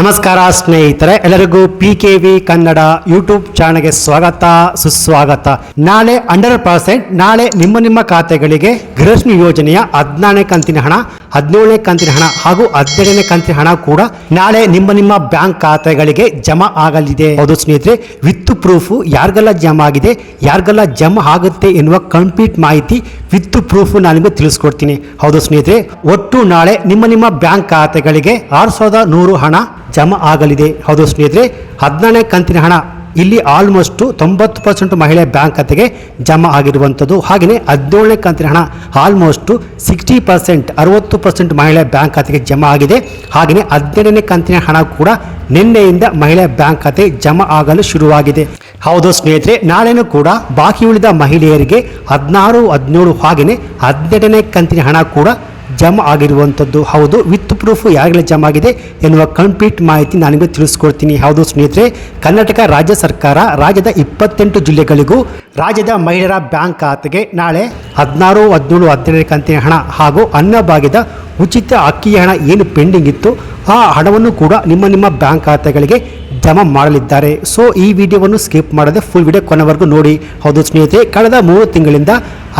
ನಮಸ್ಕಾರ ಸ್ನೇಹಿತರೆ, ಎಲ್ಲರಿಗೂ P K V Kannada YouTube ಚಾನಲ್ಗೆ ಸ್ವಾಗತ, ಸುಸ್ವಾಗತ. ನಾಳೆ ಹಂಡ್ರೆಡ್ ಪರ್ಸೆಂಟ್ ನಾಳೆ ನಿಮ್ಮ ನಿಮ್ಮ ಖಾತೆಗಳಿಗೆ ಗೃಹಶ್ಮಿ ಯೋಜನೆಯ ಹದಿನಾಲ್ಕು ಕಂತಿನ ಹಣ ಹದಿನೇಳನೇ ಕಂತಿನ ಹಣ ಹಾಗೂ ಹದಿನೇಳನೇ ಕಂತಿನ ಹಣ ಕೂಡ ನಾಳೆ ನಿಮ್ಮ ನಿಮ್ಮ ಬ್ಯಾಂಕ್ ಖಾತೆಗಳಿಗೆ ಜಮಾ ಆಗಲಿದೆ. ಹೌದು ಸ್ನೇಹಿತರೆ ವಿತ್ ಪ್ರೂಫ್ ಯಾರಿಗೆಲ್ಲ ಜಮಾ ಆಗಿದೆ, ಯಾರಿಗೆಲ್ಲ ಜಮಾ ಆಗುತ್ತೆ ಎನ್ನುವ ಕಂಪ್ಲೀಟ್ ಮಾಹಿತಿ ವಿತ್ ಪ್ರೂಫ್ ನಾನು ನಿಮಗೆ ತಿಳಿಸ್ಕೊಡ್ತೀನಿ. ಹೌದು ಸ್ನೇಹಿತರೆ, ಒಟ್ಟು ನಾಳೆ ನಿಮ್ಮ ನಿಮ್ಮ ಬ್ಯಾಂಕ್ ಖಾತೆಗಳಿಗೆ ಆರು ಸಾವಿರದ ನೂರು ಹಣ ಜಮಾ ಆಗಲಿದೆ. ಹೌದು ಸ್ನೇಹಿತರೆ, ಹದಿನಾರನೇ ಕಂತಿನ ಹಣ ಇಲ್ಲಿ ಆಲ್ಮೋಸ್ಟು ತೊಂಬತ್ತು ಪರ್ಸೆಂಟ್ ಮಹಿಳೆ ಬ್ಯಾಂಕ್ ಖಾತೆಗೆ ಜಮಾ ಆಗಿರುವಂಥದ್ದು. ಹಾಗೆಯೇ ಹದಿನೇಳನೇ ಕಂತಿನ ಹಣ ಆಲ್ಮೋಸ್ಟು ಸಿಕ್ಸ್ಟಿ ಪರ್ಸೆಂಟ್ ಅರವತ್ತು ಪರ್ಸೆಂಟ್ ಮಹಿಳೆ ಬ್ಯಾಂಕ್ ಖಾತೆಗೆ ಜಮಾ ಆಗಿದೆ. ಹಾಗೆಯೇ ಹದಿನೇಳನೇ ಕಂತಿನ ಹಣ ಕೂಡ ನಿನ್ನೆಯಿಂದ ಮಹಿಳೆ ಬ್ಯಾಂಕ್ ಖಾತೆ ಜಮಾ ಆಗಲು ಶುರುವಾಗಿದೆ. ಹೌದು ಸ್ನೇಹಿತರೆ, ನಾಳೆನೂ ಕೂಡ ಬಾಕಿ ಉಳಿದ ಮಹಿಳೆಯರಿಗೆ ಹದಿನಾರು, ಹದಿನೇಳು, ಹಾಗೆಯೇ ಹದಿನೆಂಟನೇ ಕಂತಿನ ಹಣ ಕೂಡ ಜಮಾ ಆಗಿರುವಂಥದ್ದು. ಹೌದು ವಿತ್ ಪ್ರೂಫ್ ಯಾರಿಗೆಲ್ಲ ಜಮ್ ಆಗಿದೆ ಎನ್ನುವ ಕಂಪ್ಲೀಟ್ ಮಾಹಿತಿ ನಾನು ನಿಮಗೆ ತಿಳಿಸ್ಕೊಡ್ತೀನಿ. ಹೌದು ಸ್ನೇಹಿತರೆ, ಕರ್ನಾಟಕ ರಾಜ್ಯ ಸರ್ಕಾರ ರಾಜ್ಯದ ಇಪ್ಪತ್ತೆಂಟು ಜಿಲ್ಲೆಗಳಿಗೂ ರಾಜ್ಯದ ಮಹಿಳೆಯರ ಬ್ಯಾಂಕ್ ಖಾತೆಗೆ ನಾಳೆ ಹದಿನಾರು, ಹದಿನೇಳು ಹದಿನೇಳು ಕಂತಿನ ಹಣ ಹಾಗೂ ಅನ್ನಭಾಗ್ಯದ ಉಚಿತ ಅಕ್ಕಿ ಹಣ ಏನು ಪೆಂಡಿಂಗ್ ಇತ್ತು, ಆ ಹಣವನ್ನು ಕೂಡ ನಿಮ್ಮ ನಿಮ್ಮ ಬ್ಯಾಂಕ್ ಖಾತೆಗಳಿಗೆ ಜಮಾ ಮಾಡಲಿದ್ದಾರೆ. ಸೊ ಈ ವಿಡಿಯೋವನ್ನು ಸ್ಕಿಪ್ ಮಾಡದೆ ಫುಲ್ ವಿಡಿಯೋ ಕೊನೆವರೆಗೂ ನೋಡಿ. ಹೌದು ಸ್ನೇಹಿತರೆ, ಕಳೆದ ಮೂರು ತಿಂಗಳಿಂದ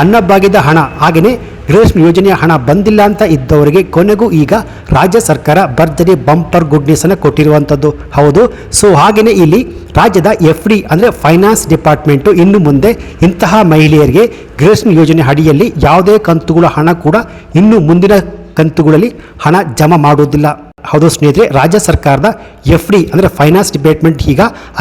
ಅನ್ನಭಾಗ್ಯದ ಹಣ, ಹಾಗೆಯೇ ಗೃಹಲಕ್ಷ್ಮಿ ಯೋಜನೆಯ ಹಣ ಬಂದಿಲ್ಲ ಅಂತ ಇದ್ದವರಿಗೆ ಕೊನೆಗೂ ಈಗ ರಾಜ್ಯ ಸರ್ಕಾರ ಭರ್ಜರಿ ಬಂಪರ್ ಗುಡ್ ನ್ಯೂಸ್ ಅನ್ನು ಕೊಟ್ಟಿರುವಂಥದ್ದು ಹೌದು, ಸೊ ಹಾಗೆಯೇ ಇಲ್ಲಿ ರಾಜ್ಯದ ಎಫ್ ಡಿ ಅಂದರೆ ಫೈನಾನ್ಸ್ ಡಿಪಾರ್ಟ್ಮೆಂಟು ಇನ್ನು ಮುಂದೆ ಇಂತಹ ಮಹಿಳೆಯರಿಗೆ ಗ್ರೇಷ್ಮ್ ಯೋಜನೆ ಅಡಿಯಲ್ಲಿ ಯಾವುದೇ ಕಂತುಗಳ ಹಣ ಕೂಡ ಇನ್ನು ಮುಂದಿನ ಕಂತುಗಳಲ್ಲಿ ಹಣ ಜಮಾ ಮಾಡುವುದಿಲ್ಲ. ಹೌದು ಸ್ನೇಹಿತರೆ, ರಾಜ್ಯ ಸರ್ಕಾರದ ಎಫ್ ಡಿ ಅಂದರೆ ಫೈನಾನ್ಸ್ ಡಿಪಾರ್ಟ್ಮೆಂಟ್ ಈಗ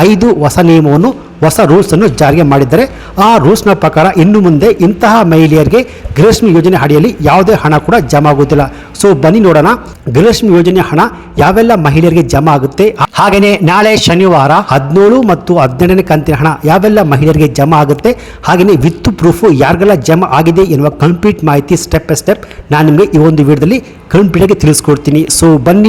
ಐದು ಹೊಸ ನಿಯಮವನ್ನು, ಹೊಸ ರೂಲ್ಸನ್ನು ಜಾರಿಗೆ ಮಾಡಿದ್ದಾರೆ. ಆ ರೂಲ್ಸ್ನ ಪ್ರಕಾರ ಇನ್ನು ಮುಂದೆ ಇಂತಹ ಮಹಿಳೆಯರಿಗೆ ಗೃಹಲಕ್ಷ್ಮಿ ಯೋಜನೆ ಅಡಿಯಲ್ಲಿ ಯಾವುದೇ ಹಣ ಕೂಡ ಜಮಾ ಆಗುವುದಿಲ್ಲ. ಸೊ ಬನ್ನಿ ನೋಡೋಣ, ಗೃಹಲಕ್ಷ್ಮಿ ಯೋಜನೆ ಹಣ ಯಾವೆಲ್ಲ ಮಹಿಳೆಯರಿಗೆ ಜಮಾ ಆಗುತ್ತೆ? ಹಾಗೆಯೇ ನಾಳೆ ಶನಿವಾರ ಹದಿನೇಳು ಮತ್ತು ಹದಿನೆಂಟನೇ ಕಂತಿನ ಹಣ ಯಾವೆಲ್ಲ ಮಹಿಳೆಯರಿಗೆ ಜಮಾ ಆಗುತ್ತೆ? ಹಾಗೆಯೇ ವಿತ್ ಪ್ರೂಫ್ ಯಾರಿಗೆಲ್ಲ ಜಮಾ ಆಗಿದೆ ಎನ್ನುವ ಕಂಪ್ಲೀಟ್ ಮಾಹಿತಿ ಸ್ಟೆಪ್ ಬೈ ಸ್ಟೆಪ್ ನಾನು ನಿಮಗೆ ಈ ಒಂದು ವಿಡಿಯೋದಲ್ಲಿ ಕಂಪ್ಲೀಟಾಗಿ ತಿಳಿಸ್ಕೊಡ್ತೀನಿ. ಸೊ ಬನ್ನಿ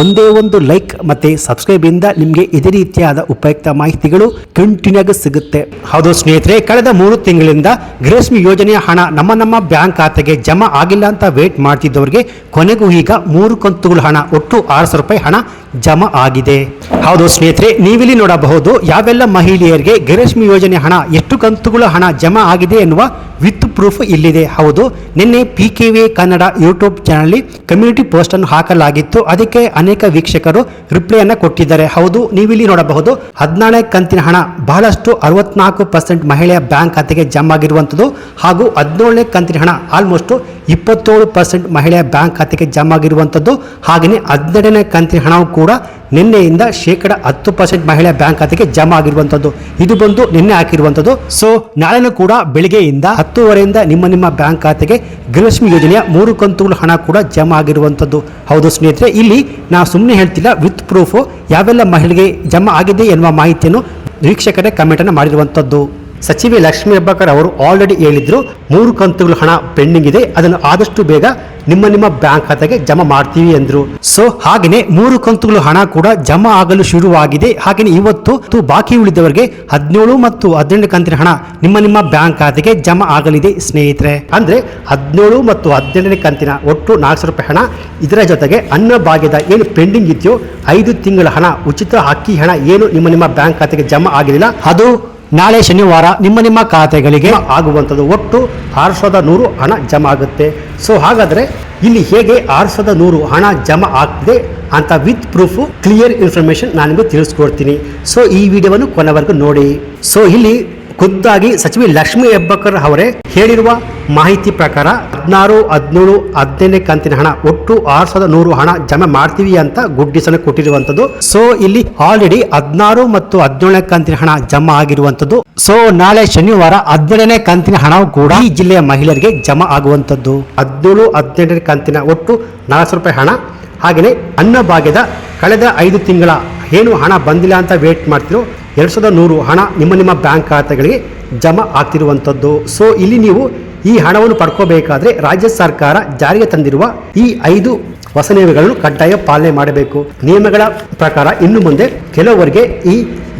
ಒಂದೇ ಒಂದು ಲೈಕ್ ಮತ್ತು ಸಬ್ಸ್ಕ್ರೈಬಿಂದ ನಿಮಗೆ ಇದೇ ರೀತಿಯಾದ ಉಪಯುಕ್ತ ಮಾಹಿತಿಗಳು ಕಂಟಿನ್ಯೂ ಆಗಿ ಸಿಗುತ್ತೆ. ಹೌದು ಸ್ನೇಹಿತರೆ, ಕಳೆದ ಮೂರು ತಿಂಗಳಿಂದ ಗೃಹಲಕ್ಷ್ಮಿ ಯೋಜನೆಯ ಹಣ ನಮ್ಮ ನಮ್ಮ ಬ್ಯಾಂಕ್ ಖಾತೆಗೆ ಜಮಾ ಆಗಿಲ್ಲ ಅಂತ ವೇಟ್ ಮಾಡ್ತಿದ್ದವರಿಗೆ ಕೊನೆಗೂ ಈಗ ಮೂರು ಕಂತುಗಳ ಹಣ, ಒಟ್ಟು ಆರು ಸಾವಿರ ರೂಪಾಯಿ ಹಣ ಜಮಾ ಆಗಿದೆ. ಹೌದು ಸ್ನೇಹಿತರೆ, ನೀವಿಲ್ಲಿ ನೋಡಬಹುದು, ಯಾವೆಲ್ಲ ಮಹಿಳೆಯರಿಗೆ ಗೃಹಲಕ್ಷ್ಮಿ ಯೋಜನೆ ಹಣ, ಎಷ್ಟು ಕಂತುಗಳ ಹಣ ಜಮಾ ಆಗಿದೆ ಎನ್ನುವ ವಿತ್ ಪ್ರೂಫ್ ಇಲ್ಲಿದೆ. ಹೌದು, ನಿನ್ನೆ P K V Kannada YouTube channel community post ಅನ್ನು ಹಾಕಲಾಗಿತ್ತು. ಅದಕ್ಕೆ ಅನೇಕ ವೀಕ್ಷಕರು ರಿಪ್ಲೈ ಅನ್ನ ಕೊಟ್ಟಿದ್ದಾರೆ. ಹೌದು, ನೀವಿಲ್ಲಿ ನೋಡಬಹುದು, ಹದಿನಾರನೇ ಕಂತಿನ ಹಣ ಬಹಳಷ್ಟು ಅರವತ್ನಾಲ್ಕು ಪರ್ಸೆಂಟ್ ಮಹಿಳೆಯ ಬ್ಯಾಂಕ್ ಖಾತೆಗೆ ಜಮಾ ಆಗಿರುವಂಥದ್ದು ಹಾಗೂ ಹದಿನೇಳನೇ ಕಂತಿನ ಹಣ ಆಲ್ಮೋಸ್ಟ್ ಇಪ್ಪತ್ತೇಳು ಪರ್ಸೆಂಟ್ ಮಹಿಳೆಯ ಬ್ಯಾಂಕ್ ಖಾತೆಗೆ ಜಮಾ ಆಗಿರುವಂಥದ್ದು ಹಾಗೆಯೇ ಹದಿನೆಂಟನೇ ಕಂತಿನ ಹಣವು ಕೂಡ ನಿನ್ನೆಯಿಂದ ಶೇಕಡ ಹತ್ತು ಪರ್ಸೆಂಟ್ ಮಹಿಳೆಯ ಬ್ಯಾಂಕ್ ಖಾತೆಗೆ ಜಮಾ ಆಗಿರುವಂಥದ್ದು ಇದು ಬಂದು ನಿನ್ನೆ ಹಾಕಿರುವಂಥದ್ದು ಸೊ ನಾಳೆನೂ ಕೂಡ ಬೆಳಿಗ್ಗೆಯಿಂದ ಹತ್ತುವರೆಯಿಂದ ನಿಮ್ಮ ನಿಮ್ಮ ಬ್ಯಾಂಕ್ ಖಾತೆಗೆ ಗೃಹಲಕ್ಷ್ಮಿ ಯೋಜನೆಯ ಮೂರು ಕಂತುಗಳ ಹಣ ಕೂಡ ಜಮಾ ಆಗಿರುವಂಥದ್ದು ಹೌದು ಸ್ನೇಹಿತರೆ, ಇಲ್ಲಿ ನಾವು ಸುಮ್ಮನೆ ಹೇಳ್ತಿಲ್ಲ ವಿತ್ ಪ್ರೂಫು ಯಾವೆಲ್ಲ ಮಹಿಳೆಗೆ ಜಮಾ ಆಗಿದೆ ಎನ್ನುವ ಮಾಹಿತಿಯನ್ನು ವೀಕ್ಷಕರೇ ಕಮೆಂಟನ್ನು ಮಾಡಿರುವಂಥದ್ದು ಸಚಿವೆ ಲಕ್ಷ್ಮೀ ಹೆಬ್ಬಕರ್ ಅವರು ಆಲ್ರೆಡಿ ಹೇಳಿದ್ರು, ಮೂರು ಕಂತುಗಳ ಹಣ ಪೆಂಡಿಂಗ್ ಇದೆ, ಅದನ್ನು ಆದಷ್ಟು ಬೇಗ ನಿಮ್ಮ ನಿಮ್ಮ ಬ್ಯಾಂಕ್ ಖಾತೆಗೆ ಜಮಾ ಮಾಡ್ತೀವಿ ಎಂದ್ರು. ಸೊ ಹಾಗೆಯೇ ಮೂರು ಕಂತುಗಳ ಹಣ ಕೂಡ ಜಮಾ ಆಗಲು ಶುರುವಾಗಿದೆ. ಹಾಗೆಯೇ ಇವತ್ತು ಬಾಕಿ ಉಳಿದವರಿಗೆ ಹದಿನೇಳು ಮತ್ತು ಹದಿನೆಂಟು ಕಂತಿನ ಹಣ ನಿಮ್ಮ ನಿಮ್ಮ ಬ್ಯಾಂಕ್ ಖಾತೆಗೆ ಜಮಾ ಆಗಲಿದೆ, ಸ್ನೇಹಿತರೆ. ಅಂದ್ರೆ ಹದಿನೇಳು ಮತ್ತು ಹದಿನೆಂಟನೇ ಕಂತಿನ ಒಟ್ಟು ನಾಲ್ಕು ಸಾವಿರ ರೂಪಾಯಿ ಹಣ, ಇದರ ಜೊತೆಗೆ ಅನ್ನ ಭಾಗ್ಯದ ಏನು ಪೆಂಡಿಂಗ್ ಇದೆಯೋ, ಐದು ತಿಂಗಳ ಹಣ ಉಚಿತ ಅಕ್ಕಿ ಹಣ ಏನು ನಿಮ್ಮ ನಿಮ್ಮ ಬ್ಯಾಂಕ್ ಖಾತೆಗೆ ಜಮಾ ಆಗಿರಲಿಲ್ಲ, ಅದು ನಾಳೆ ಶನಿವಾರ ನಿಮ್ಮ ನಿಮ್ಮ ಖಾತೆಗಳಿಗೆ ಆಗುವಂಥದ್ದು ಒಟ್ಟು ಆರು ಸಾವಿರದ ನೂರು ಹಣ ಜಮಾ ಆಗುತ್ತೆ. ಸೊ ಹಾಗಾದರೆ ಇಲ್ಲಿ ಹೇಗೆ ಆರು ಸಾವಿರದ ನೂರು ಹಣ ಜಮಾ ಆಗ್ತದೆ ಅಂತ ವಿತ್ ಪ್ರೂಫ್ ಕ್ಲಿಯರ್ ಇನ್ಫಾರ್ಮೇಷನ್ ನಾನು ನಿಮಗೆ ತಿಳಿಸ್ಕೊಡ್ತೀನಿ. ಸೊ ಈ ವಿಡಿಯೋವನ್ನು ಕೊನೆವರೆಗೂ ನೋಡಿ. ಸೊ ಇಲ್ಲಿ ಖುದ್ದಾಗಿ ಸಚಿವೆ ಲಕ್ಷ್ಮಿ ಹೆಬ್ಬಕರ್ ಅವರೇ ಹೇಳಿರುವ ಮಾಹಿತಿ ಪ್ರಕಾರ ಹದಿನಾರು, ಹದಿನೇಳು ಹದಿನೈದನೇ ಕಂತಿನ ಹಣ ಒಟ್ಟು ಆರು ಸಾವಿರದ ನೂರು ಹಣ ಜಮೆ ಮಾಡ್ತೀವಿ ಅಂತ ಗುಡ್ಡಿಸನ್ನು ಕೊಟ್ಟಿರುವಂತದ್ದು ಸೊ ಇಲ್ಲಿ ಆಲ್ರೆಡಿ ಹದಿನಾರು ಮತ್ತು ಹದಿನೇಳನೇ ಕಂತಿನ ಹಣ ಜಮಾ ಆಗಿರುವಂತದ್ದು ಸೊ ನಾಳೆ ಶನಿವಾರ ಹದಿನೇಳನೇ ಕಂತಿನ ಹಣವು ಕೂಡ ಈ ಜಿಲ್ಲೆಯ ಮಹಿಳೆಯರಿಗೆ ಜಮಾ ಆಗುವಂತದ್ದು ಹದಿನೇಳು, ಹದಿನೆಂಟನೇ ಕಂತಿನ ಒಟ್ಟು ನಾಲ್ಕು ಸಾವಿರ ರೂಪಾಯಿ ಹಣ. ಹಾಗೆಯೇ ಅನ್ನಭಾಗ್ಯದ ಕಳೆದ ಐದು ತಿಂಗಳ ಏನು ಹಣ ಬಂದಿಲ್ಲ ಅಂತ ವೇಟ್ ಮಾಡ್ತಿರೋ ಎರಡು ಸಾವಿರದ ನೂರು ಹಣ ನಿಮ್ಮ ನಿಮ್ಮ ಬ್ಯಾಂಕ್ ಖಾತೆಗಳಿಗೆ ಜಮಾ ಆಗ್ತಿರುವಂಥದ್ದು. ಸೊ ಇಲ್ಲಿ ನೀವು ಈ ಹಣವನ್ನು ಪಡ್ಕೋಬೇಕಾದ್ರೆ ರಾಜ್ಯ ಸರ್ಕಾರ ಜಾರಿಗೆ ತಂದಿರುವ ಈ ಐದು ಹೊಸ ನಿಯಮಗಳನ್ನು ಕಡ್ಡಾಯ ಪಾಲನೆ ಮಾಡಬೇಕು. ನಿಯಮಗಳ ಪ್ರಕಾರ ಇನ್ನು ಮುಂದೆ ಕೆಲವರಿಗೆ ಈ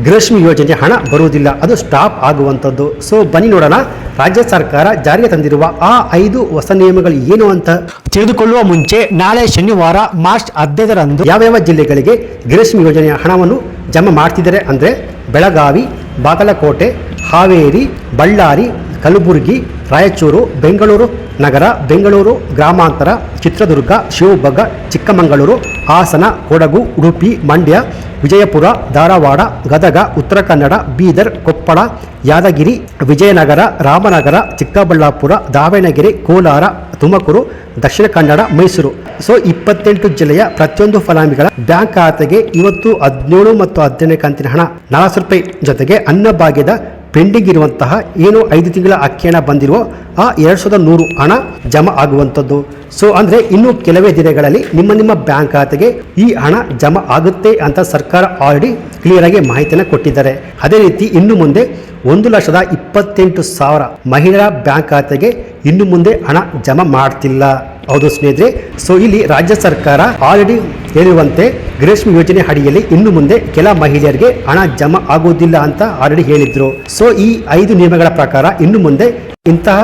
ಗೃಹಶ್ಮಿ ಯೋಜನೆ ಹಣ ಬರುವುದಿಲ್ಲ. ಅದು ಸ್ಟಾಪ್ ಆಗುವಂಥದ್ದು. ಸೊ ಬನ್ನಿ ನೋಡೋಣ ರಾಜ್ಯ ಸರ್ಕಾರ ಜಾರಿಗೆ ತಂದಿರುವ ಆ ಐದು ಹೊಸ ನಿಯಮಗಳು ಏನು ಅಂತ. ತಿಳಿದುಕೊಳ್ಳುವ ಮುಂಚೆ ನಾಳೆ ಶನಿವಾರ ಮಾರ್ಚ್ ಹದಿನೈದರಂದು ಯಾವ್ಯಾವ ಜಿಲ್ಲೆಗಳಿಗೆ ಗೃಹಶ್ಮಿ ಯೋಜನೆಯ ಹಣವನ್ನು ಜಮಾ ಮಾಡ್ತಿದ್ದಾರೆ ಅಂದರೆ ಬೆಳಗಾವಿ ಬಾಗಲಕೋಟೆ ಹಾವೇರಿ ಬಳ್ಳಾರಿ ಕಲಬುರಗಿ, ರಾಯಚೂರು, ಬೆಂಗಳೂರು ನಗರ, ಬೆಂಗಳೂರು ಗ್ರಾಮಾಂತರ, ಚಿತ್ರದುರ್ಗ, ಶಿವಮೊಗ್ಗ, ಚಿಕ್ಕಮಗಳೂರು, ಹಾಸನ, ಕೊಡಗು, ಉಡುಪಿ, ಮಂಡ್ಯ, ವಿಜಯಪುರ, ಧಾರವಾಡ, ಗದಗ, ಉತ್ತರ ಕನ್ನಡ, ಬೀದರ್, ಕೊಪ್ಪಳ, ಯಾದಗಿರಿ, ವಿಜಯನಗರ, ರಾಮನಗರ, ಚಿಕ್ಕಬಳ್ಳಾಪುರ, ದಾವಣಗೆರೆ, ಕೋಲಾರ, ತುಮಕೂರು, ದಕ್ಷಿಣ ಕನ್ನಡ, ಮೈಸೂರು. ಸೊ, ಇಪ್ಪತ್ತೆಂಟು ಜಿಲ್ಲೆಯ ಪ್ರತಿಯೊಂದು ಫಲಾನುಭವಿಗಳ ಬ್ಯಾಂಕ್ ಖಾತೆಗೆ ಇವತ್ತು ಹದಿನೇಳು ಮತ್ತು ಹದಿನೆಂಟನೇ ಕಂತಿನ ಹಣ. ನಾಲ್ಕು ರೂಪಾಯಿ ಜೊತೆಗೆ ಅನ್ನಭಾಗ್ಯದ ಪೆಂಡಿಂಗ್ ಇರುವಂತಹ ಏನು ಐದು ತಿಂಗಳ ಅಕ್ಕಿ ಹಣ ಬಂದಿರುವ ಆ ಎರಡು ಸಾವಿರದ ನೂರು ಹಣ ಜಮಾ ಆಗುವಂಥದ್ದು. ಸೊ ಅಂದರೆ ಇನ್ನು ಕೆಲವೇ ದಿನಗಳಲ್ಲಿ ನಿಮ್ಮ ನಿಮ್ಮ ಬ್ಯಾಂಕ್ ಖಾತೆಗೆ ಈ ಹಣ ಜಮಾ ಆಗುತ್ತೆ ಅಂತ ಸರ್ಕಾರ ಆಲ್ರೆಡಿ ಕ್ಲಿಯರ್ ಆಗಿ ಮಾಹಿತಿಯನ್ನು ಕೊಟ್ಟಿದ್ದಾರೆ. ಅದೇ ರೀತಿ ಇನ್ನು ಮುಂದೆ ಒಂದು ಲಕ್ಷದ ಇಪ್ಪತ್ತೆಂಟು ಸಾವಿರ ಮಹಿಳಾ ಬ್ಯಾಂಕ್ ಖಾತೆಗೆ ಇನ್ನು ಮುಂದೆ ಹಣ ಜಮಾ ಮಾಡ್ತಿಲ್ಲ. ಹೌದು ಸ್ನೇಹಿತರೆ? ಸೊ ಇಲ್ಲಿ ರಾಜ್ಯ ಸರ್ಕಾರ ಆಲ್ರೆಡಿ ಹೇಳಿರುವಂತೆ ಗೃಹಲಕ್ಷ್ಮಿ ಯೋಜನೆ ಅಡಿಯಲ್ಲಿ ಇನ್ನು ಮುಂದೆ ಕೆಲ ಮಹಿಳೆಯರಿಗೆ ಹಣ ಜಮಾ ಆಗುವುದಿಲ್ಲ ಅಂತ ಆಲ್ರೆಡಿ ಹೇಳಿದ್ರು. ಸೊ ಈ ಐದು ನಿಯಮಗಳ ಪ್ರಕಾರ ಇನ್ನು ಮುಂದೆ ಇಂತಹ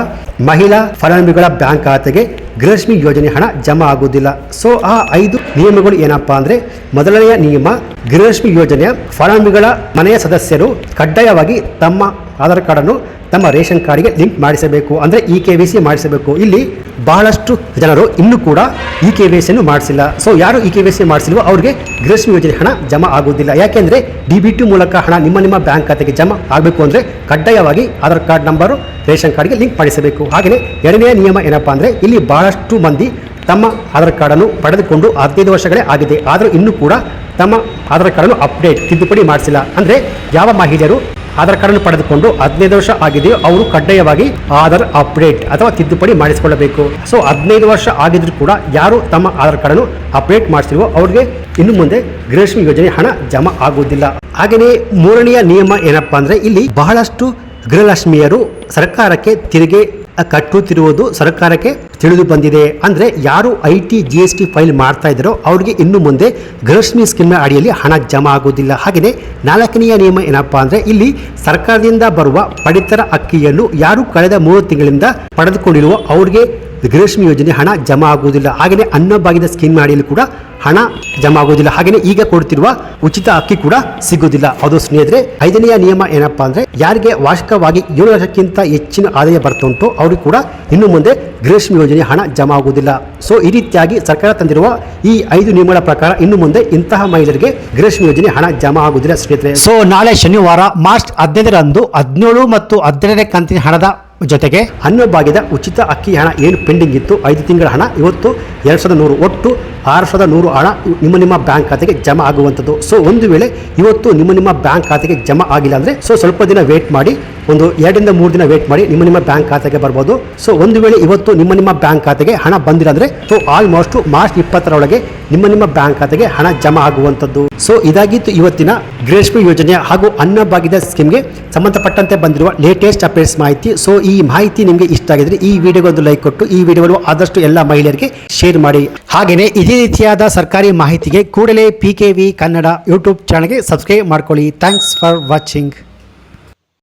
ಮಹಿಳಾ ಫಲಾನುಭವಿಗಳ ಬ್ಯಾಂಕ್ ಖಾತೆಗೆ ಗೃಹಲಕ್ಷ್ಮಿ ಯೋಜನೆ ಹಣ ಜಮಾ ಆಗುವುದಿಲ್ಲ. ಸೊ ಆ ಐದು ನಿಯಮಗಳು ಏನಪ್ಪಾ ಅಂದ್ರೆ ಮೊದಲನೆಯ ನಿಯಮ ಗೃಹಲಕ್ಷ್ಮಿ ಯೋಜನೆಯ ಫಲಾನುಭವಿಗಳ ಮನೆಯ ಸದಸ್ಯರು ಕಡ್ಡಾಯವಾಗಿ ತಮ್ಮ ಆಧಾರ್ ಕಾರ್ಡನ್ನು ತಮ್ಮ ರೇಷನ್ ಕಾರ್ಡ್ಗೆ ಲಿಂಕ್ ಮಾಡಿಸಬೇಕು. ಅಂದರೆ ಇ ಕೆ ವಿ ಸಿ ಮಾಡಿಸಬೇಕು. ಇಲ್ಲಿ ಬಹಳಷ್ಟು ಜನರು ಇನ್ನೂ ಕೂಡ ಇ ಕೆ ವಿ ಸಿಯನ್ನು ಮಾಡಿಸಿಲ್ಲ. ಸೊ ಯಾರು ಇ ಕೆ ವಿ ಸಿ ಮಾಡಿಸಿಲ್ವೋ ಅವ್ರಿಗೆ ಗೃಹಸ್ಮಿ ಯೋಜನೆ ಹಣ ಜಮಾ ಆಗುವುದಿಲ್ಲ. ಯಾಕೆಂದರೆ ಡಿ ಬಿ ಟಿ ಮೂಲಕ ಹಣ ನಿಮ್ಮ ನಿಮ್ಮ ಬ್ಯಾಂಕ್ ಖಾತೆಗೆ ಜಮಾ ಆಗಬೇಕು ಅಂದರೆ ಕಡ್ಡಾಯವಾಗಿ ಆಧಾರ್ ಕಾರ್ಡ್ ನಂಬರು, ರೇಷನ್ ಕಾರ್ಡ್ಗೆ ಲಿಂಕ್ ಮಾಡಿಸಬೇಕು. ಹಾಗೆಯೇ ಎರಡನೇ ನಿಯಮ ಏನಪ್ಪಾ ಅಂದರೆ ಇಲ್ಲಿ ಬಹಳಷ್ಟು ಮಂದಿ ತಮ್ಮ ಆಧಾರ್ ಕಾರ್ಡನ್ನು ಪಡೆದುಕೊಂಡು ಹದಿನೈದು ವರ್ಷಗಳೇ ಆಗಿದೆ. ಆದರೂ ಇನ್ನೂ ಕೂಡ ತಮ್ಮ ಆಧಾರ್ ಕಾರ್ಡನ್ನು ಅಪ್ಡೇಟ್ ತಿದ್ದುಪಡಿ ಮಾಡಿಸಿಲ್ಲ. ಅಂದರೆ ಯಾವ ಮಹಿಳೆಯರು ಆಧಾರ್ ಕಾರ್ಡನ್ನು ಪಡೆದುಕೊಂಡು ಹದಿನೈದು ವರ್ಷ ಆಗಿದೆಯೋ ಅವರು ಕಡ್ಡಾಯವಾಗಿ ಆಧಾರ್ ಅಪ್ಡೇಟ್ ಅಥವಾ ತಿದ್ದುಪಡಿ ಮಾಡಿಸಿಕೊಳ್ಳಬೇಕು. ಸೊ, ಹದಿನೈದು ವರ್ಷ ಆಗಿದ್ರು ಕೂಡ ಯಾರು ತಮ್ಮ ಆಧಾರ್ ಕಾರ್ಡನ್ನು ಅಪ್ಡೇಟ್ ಮಾಡಿಸಿಲ್ವೋ ಅವ್ರಿಗೆ ಇನ್ನು ಮುಂದೆ ಗೃಹಲಕ್ಷ್ಮಿ ಯೋಜನೆ ಹಣ ಜಮಾ ಆಗುವುದಿಲ್ಲ. ಹಾಗೆಯೇ ಮೂರನೆಯ ನಿಯಮ ಏನಪ್ಪಾ ಅಂದ್ರೆ ಇಲ್ಲಿ ಬಹಳಷ್ಟು ಗೃಹಲಕ್ಷ್ಮಿಯರು ಸರ್ಕಾರಕ್ಕೆ ತೆರಿಗೆ ಕಟ್ಟುತ್ತಿರುವುದು ಸರ್ಕಾರಕ್ಕೆ ತಿಳಿದು ಬಂದಿದೆ. ಅಂದ್ರೆ ಯಾರು I T, G S T file ಮಾಡ್ತಾ ಇದ್ದಾರೋ ಅವ್ರಿಗೆ ಇನ್ನು ಮುಂದೆ ಗೃಹಲಕ್ಷ್ಮಿ ಸ್ಕೀಮ್ನ ಅಡಿಯಲ್ಲಿ ಹಣ ಜಮಾ ಆಗುವುದಿಲ್ಲ. ಹಾಗೆಯೇ ನಾಲ್ಕನೆಯ ನಿಯಮ ಏನಪ್ಪಾ ಅಂದ್ರೆ ಇಲ್ಲಿ ಸರ್ಕಾರದಿಂದ ಬರುವ ಪಡಿತರ ಅಕ್ಕಿಯನ್ನು ಯಾರು ಕಳೆದ ಮೂರು ತಿಂಗಳಿಂದ ಪಡೆದುಕೊಂಡಿರುವ ಅವ್ರಿಗೆ ಗೃಹಲಕ್ಷ್ಮಿ ಯೋಜನೆ ಹಣ ಜಮಾ ಆಗುವುದಿಲ್ಲ. ಹಾಗೆಯೇ ಅನ್ನಭಾಗ್ಯದ ಸ್ಕೀಮ್ ಅಡಿಯಲ್ಲಿ ಕೂಡ ಹಣ ಜಮಾ ಆಗುವುದಿಲ್ಲ. ಹಾಗೆಯೇ ಈಗ ಕೊಡ್ತಿರುವ ಉಚಿತ ಅಕ್ಕಿ ಕೂಡ ಸಿಗುವುದಿಲ್ಲ. ಅದು ಸ್ನೇಹಿತರೆ, ಐದನೆಯ ನಿಯಮ ಏನಪ್ಪಾ ಅಂದ್ರೆ ಯಾರಿಗೆ ವಾರ್ಷಿಕವಾಗಿ ಏಳು ಲಕ್ಷಕ್ಕಿಂತ ಹೆಚ್ಚಿನ ಆದಾಯ ಬರ್ತುಂಟು ಅವ್ರಿಗೆ ಕೂಡ ಇನ್ನು ಮುಂದೆ ಗೃಹಲಕ್ಷ್ಮಿ ಯೋಜನೆ ಹಣ ಜಮಾ ಆಗುವುದಿಲ್ಲ. ಸೊ ಈ ರೀತಿಯಾಗಿ ಸರ್ಕಾರ ತಂದಿರುವ ಈ ಐದು ನಿಯಮಗಳ ಪ್ರಕಾರ ಇನ್ನು ಮುಂದೆ ಇಂತಹ ಮಹಿಳೆಯರಿಗೆ ಗೃಹಲಕ್ಷ್ಮಿ ಯೋಜನೆ ಹಣ ಜಮಾ ಆಗುವುದಿಲ್ಲ ಸ್ನೇಹಿತರೆ. ಸೊ ನಾಳೆ ಶನಿವಾರ, ಮಾರ್ಚ್ ಹದಿನೈದರಂದು ಹದಿನೇಳು ಮತ್ತು ಹದಿನೈದನೇ ಕಂತಿನ ಹಣದ ಜೊತೆಗೆ ಅನ್ನಭಾಗ್ಯದ ಉಚಿತ ಅಕ್ಕಿ ಹಣ ಏನು ಪೆಂಡಿಂಗ್ ಇತ್ತು? ಐದು ತಿಂಗಳ ಹಣ, ಇವತ್ತು ಎರಡು ಸಾವಿರದ ನೂರು ಒಟ್ಟು ಆರು ಸಾವಿರದ ನೂರು ಹಣ ನಿಮ್ಮ ನಿಮ್ಮ ಬ್ಯಾಂಕ್ ಖಾತೆಗೆ ಜಮಾ ಆಗುವಂಥದ್ದು. ಸೊ ಒಂದು ವೇಳೆ ಇವತ್ತು ನಿಮ್ಮ ನಿಮ್ಮ ಬ್ಯಾಂಕ್ ಖಾತೆಗೆ ಜಮಾ ಆಗಿಲ್ಲ ಅಂದರೆ ಸೊ ಸ್ವಲ್ಪ ದಿನ ವೇಟ್ ಮಾಡಿ. ಒಂದು ಎರಡರಿಂದ ಮೂರು ದಿನ ವೇಟ್ ಮಾಡಿ ನಿಮ್ಮ ನಿಮ್ಮ ಬ್ಯಾಂಕ್ ಖಾತೆಗೆ ಬರ್ಬೋದು. ಸೊ ಒಂದು ವೇಳೆ ಇವತ್ತು ನಿಮ್ಮ ನಿಮ್ಮ ಬ್ಯಾಂಕ್ ಖಾತೆಗೆ ಹಣ ಬಂದಿಲ್ಲ ಅಂದರೆ ಸೊ ಆಲ್ಮೋಸ್ಟ್ ಮಾರ್ಚ್ ಇಪ್ಪತ್ತರೊಳಗೆ ನಿಮ್ಮ ನಿಮ್ಮ ಬ್ಯಾಂಕ್ ಖಾತೆಗೆ ಹಣ ಜಮಾ ಆಗುವಂಥದ್ದು. ಸೊ ಇದಾಗಿತ್ತು ಇವತ್ತಿನ ಗ್ರೇಷ್ಮಿ ಯೋಜನೆ ಹಾಗೂ ಅನ್ನಭಾಗ್ಯದ ಸ್ಕೀಮ್ಗೆ ಸಂಬಂಧಪಟ್ಟಂತೆ ಬಂದಿರುವ ಲೇಟೆಸ್ಟ್ ಅಪ್ಡೇಟ್ಸ್ ಮಾಹಿತಿ. ಸೊ ಈ ಮಾಹಿತಿ ನಿಮಗೆ ಇಷ್ಟ ಆಗಿದ್ರೆ ಈ ವಿಡಿಯೋಗೊಂದು ಲೈಕ್ ಕೊಟ್ಟು, ಈ ವಿಡಿಯೋವನ್ನು ಆದಷ್ಟು ಎಲ್ಲ ಮಹಿಳೆಯರಿಗೆ ಶೇರ್ ಮಾಡಿ. ಹಾಗೆಯೇ ಇದೇ ರೀತಿಯಾದ ಸರ್ಕಾರಿ ಮಾಹಿತಿಗೆ ಕೂಡಲೇ P K V Kannada YouTube ಚಾನಲ್ಗೆ ಸಬ್ಸ್ಕ್ರೈಬ್ ಮಾಡ್ಕೊಳ್ಳಿ. Thanks for watching